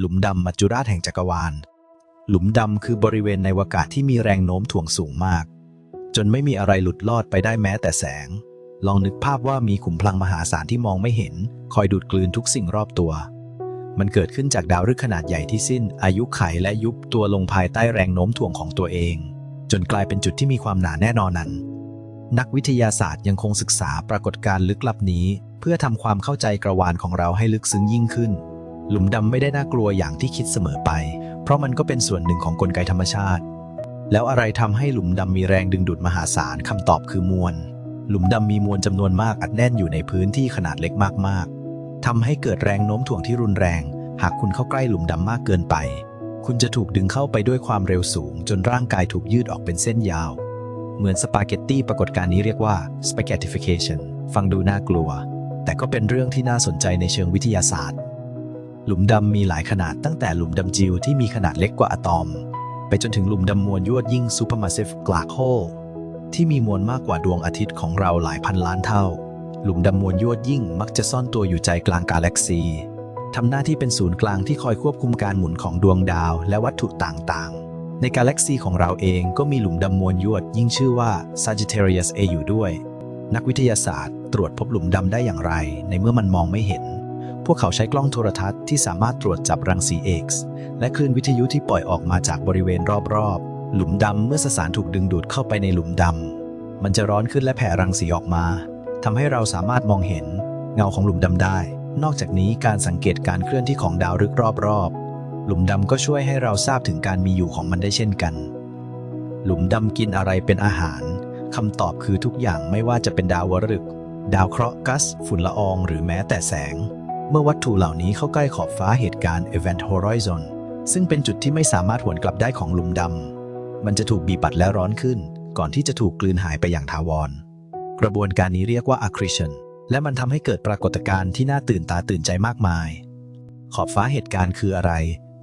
หลุมดำมัจจุราชแห่งจักรวาล หลุมดำคือบริเวณในวากาศที่มีแรงโน้มถ่วงสูงมาก จนไม่มีอะไรหลุดลอดไปได้แม้แต่แสง ลองนึกภาพว่ามีขุมพลังมหาศาลที่มองไม่เห็น คอยดูดกลืนทุกสิ่งรอบตัว มันเกิดขึ้นจากดาวฤกษ์ขนาดใหญ่ที่สิ้น อายุไขและยุบตัวลงภายใต้แรงโน้มถ่วงของตัวเอง จนกลายเป็นจุดที่มีความหนาแน่นอนนั้น นักวิทยาศาสตร์ยังคงศึกษาปรากฏการณ์ลึกลับนี้ เพื่อทำความเข้าใจกระวานของเราให้ลึกซึ้งยิ่งขึ้น หลุมดำไม่ได้น่ากลัวอย่างที่คิดเสมอไป เพราะมันก็เป็นส่วนหนึ่งของกลไกธรรมชาติ แล้วอะไรทำให้หลุมดำมีแรงดึงดูดมหาศาลคำตอบคือมวล หลุมดำมีมวลจำนวนมากอัดแน่นอยู่ในพื้นที่ขนาดเล็กมากๆทำให้เกิดแรงโน้มถ่วงที่รุนแรง หากคุณเข้าใกล้หลุมดำมากเกินไป คุณจะถูกดึงเข้าไปด้วยความเร็วสูง จนร่างกายถูกยืดออกเป็นเส้นยาว เหมือนสปาเกตตี้ปรากฏการณ์นี้เรียกว่า spaghettification ฟังดูน่ากลัว แต่ก็เป็นเรื่องที่น่าสนใจในเชิงวิทยาศาสตร์ หลุมดำมีหลายขนาดตั้งแต่หลุมดำจิวที่มีขนาดเล็กกว่าอะตอม ไปจนถึงหลุมดำมวลยวดยิ่ง supermassive black hole ที่มีมวลมากกว่าดวงอาทิตย์ของเราหลายพันล้านเท่า หลุมดำมวลยวดยิ่งมักจะซ่อนตัวอยู่ใจกลางกาแล็กซีทำหน้าที่เป็นศูนย์กลางที่คอยควบคุมการหมุนของดวงดาวและวัตถุต่างๆ ในกาแล็กซีของเราเองก็มีหลุมดำมวลยวดยิ่งชื่อว่า Sagittarius A อยู่ด้วย นักวิทยาศาสตร์ตรวจพบหลุมดำได้อย่างไร ในเมื่อมันมองไม่เห็น พวกเขาใช้กล้องโทรทัศน์ที่สามารถตรวจจับรังสี X และคลื่นวิทยุที่ปล่อยออกมาจากบริเวณรอบๆ หลุมดำเมื่อสสารถูกดึงดูดเข้าไปในหลุมดำ มันจะร้อนขึ้นและแผ่รังสีออกมาทำให้เราสามารถมองเห็นเงาของหลุมดำได้ นอกจากนี้การสังเกตการเคลื่อนที่ของดาวฤกษ์รอบๆ หลุมดำก็ช่วยให้เราทราบถึงการมีอยู่ของมันได้เช่นกัน หลุมดำกินอะไรเป็นอาหารคำตอบคือทุกอย่างไม่ว่าจะเป็นดาววฤกษ์ดาวเคราะห์กัส ฝุ่นละออง หรือแม้แต่แสง เมื่อวัตถุเหล่านี้เข้าใกล้ขอบฟ้าเหตุการณ์ Event Horizon ซึ่งเป็นจุดที่ไม่สามารถหวนกลับได้ของหลุมดำ มันจะถูกบีบปัดและร้อนขึ้น ก่อนที่จะถูกกลืนหายไปอย่างถาวร กระบวนการนี้เรียกว่า accretion และมันทำให้เกิดปรากฏการณ์ที่น่าตื่นตาตื่นใจมากมาย ขอบฟ้าเหตุการณ์คืออะไร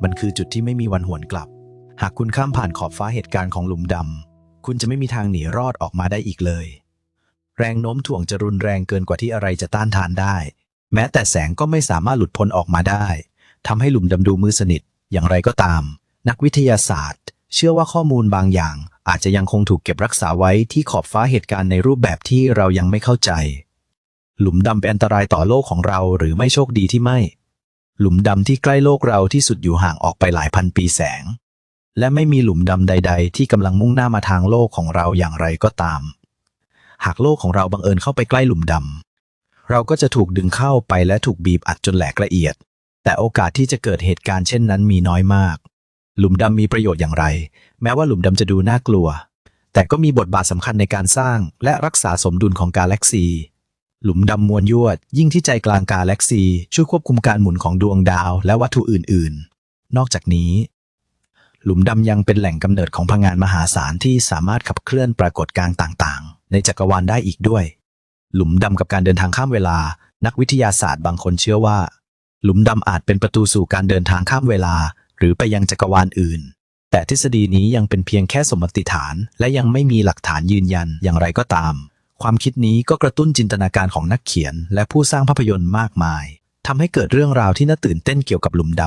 มันคือจุดที่ไม่มีวันหวนกลับ หากคุณข้ามผ่านขอบฟ้าเหตุการณ์ของหลุมดำ คุณจะไม่มีทางหนีรอดออกมาได้อีกเลย แรงโน้มถ่วงจะรุนแรงเกินกว่าที่อะไรจะต้านทานได้ แม้แต่แสงก็ไม่สามารถหลุดพ้นออกมาได้ทำให้หลุมดำดูมือสนิท อย่างไรก็ตาม นักวิทยาศาสตร์ เชื่อว่าข้อมูลบางอย่าง อาจจะยังคงถูกเก็บรักษาไว้ที่ขอบฟ้าเหตุการณ์ในรูปแบบที่เรายังไม่เข้าใจ หลุมดำเป็นอันตรายต่อโลกของเราหรือไม่โชคดีที่ไม่ หลุมดำที่ใกล้โลกเราที่สุดอยู่ห่างออกไปหลายพันปีแสง และไม่มีหลุมดำใด ๆ ที่กำลังมุ่งหน้ามาทางโลกของเราอย่างไรก็ตาม หากโลกของเราบังเอิญเข้าไปใกล้หลุมดำ เราก็จะถูกดึงเข้าไปและถูกบีบอัดจนแหลกละเอียด แต่โอกาสที่จะเกิดเหตุการณ์เช่นนั้นมีน้อยมาก หลุมดำมีประโยชน์อย่างไร แม้ว่าหลุมดำจะดูน่ากลัว แต่ก็มีบทบาทสำคัญในการสร้างและรักษาสมดุลของกาแล็กซี หลุมดำมวลยวด ยิ่งที่ใจกลางกาแล็กซี ช่วยควบคุมการหมุนของดวงดาวและวัตถุอื่น ๆ นอกจากนี้ หลุมดำยังเป็นแหล่งกำเนิดของพลังงานมหาศาลที่สามารถขับเคลื่อนปรากฏการณ์ต่าง ๆ ในจักรวาลได้อีกด้วย หลุมดำกับการเดินทางข้ามเวลา นักวิทยาศาสตร์บางคนเชื่อว่า หลุมดำอาจเป็นประตูสู่การเดินทางข้ามเวลา หรือไปยังจักรวาลอื่น แต่ทฤษฎีนี้ยังเป็นเพียงแค่สมมติฐาน และยังไม่มีหลักฐานยืนยันอย่างไรก็ตาม ความคิดนี้ก็กระตุ้นจินตนาการของนักเขียน และผู้สร้างภาพยนตร์มากมายทำให้เกิดเรื่องราวที่น่าตื่นเต้นเกี่ยวกับหลุมด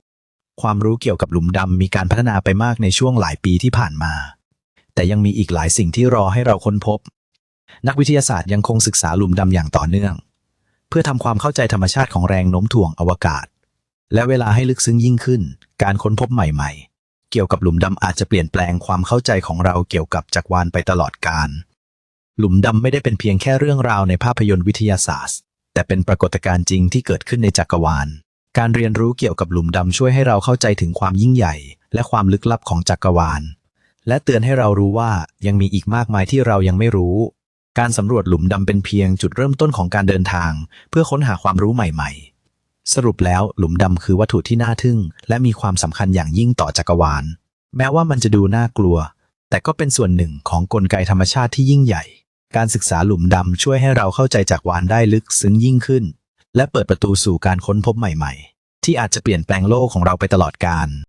ำความรู้เกี่ยวกับหลุมดำมีการพัฒนาไปมากในช่วงหลายปีที่ผ่านมา แต่ยังมีอีกหลายสิ่งที่รอให้เราค้นพบ นักวิทยาศาสตร์ยังคงศึกษาหลุมดำอย่างต่อเนื่อง เพื่อทำความเข้าใจธรรมชาติของแรงโน้มถ่วงอวกาศ และเวลาให้ลึกซึ้งยิ่งขึ้น การค้นพบใหม่ๆ เกี่ยวกับหลุมดำอาจจะเปลี่ยนแปลงความเข้าใจของเราเกี่ยวกับจักรวาลไปตลอดกาลหลุมดำไม่ได้เป็นเพียงแค่เรื่องราวในภาพยนตร์วิทยาศาสตร์ แต่เป็นปรากฏการณ์จริงที่เกิดขึ้นในจักรวาล การเรียนรู้เกี่ยวกับหลุมดำช่วยให้เราเข้าใจถึงความยิ่งใหญ่ และความลึกลับของจักรวาล และเตือนให้เรารู้ว่ายังมีอีกมากมายที่เรายังไม่รู้ การสำรวจหลุมดำเป็นเพียงจุดเริ่มต้นของการเดินทาง เพื่อค้นหาความรู้ใหม่ ๆ สรุปแล้วหลุมดำคือวัตถุที่น่าทึ่ง และมีความสำคัญอย่างยิ่งต่อจักรวาล แม้ว่ามันจะดูน่ากลัว แต่ก็เป็นส่วนหนึ่งของกลไกธรรมชาติที่ยิ่งใหญ่ การศึกษาหลุมดำช่วยให้เราเข้าใจจักรวาลได้ลึกซึ้งยิ่งขึ้น และเปิดประตูสู่การค้นพบใหม่ ๆ ที่อาจจะเปลี่ยนแปลงโลกของเราไปตลอดกาล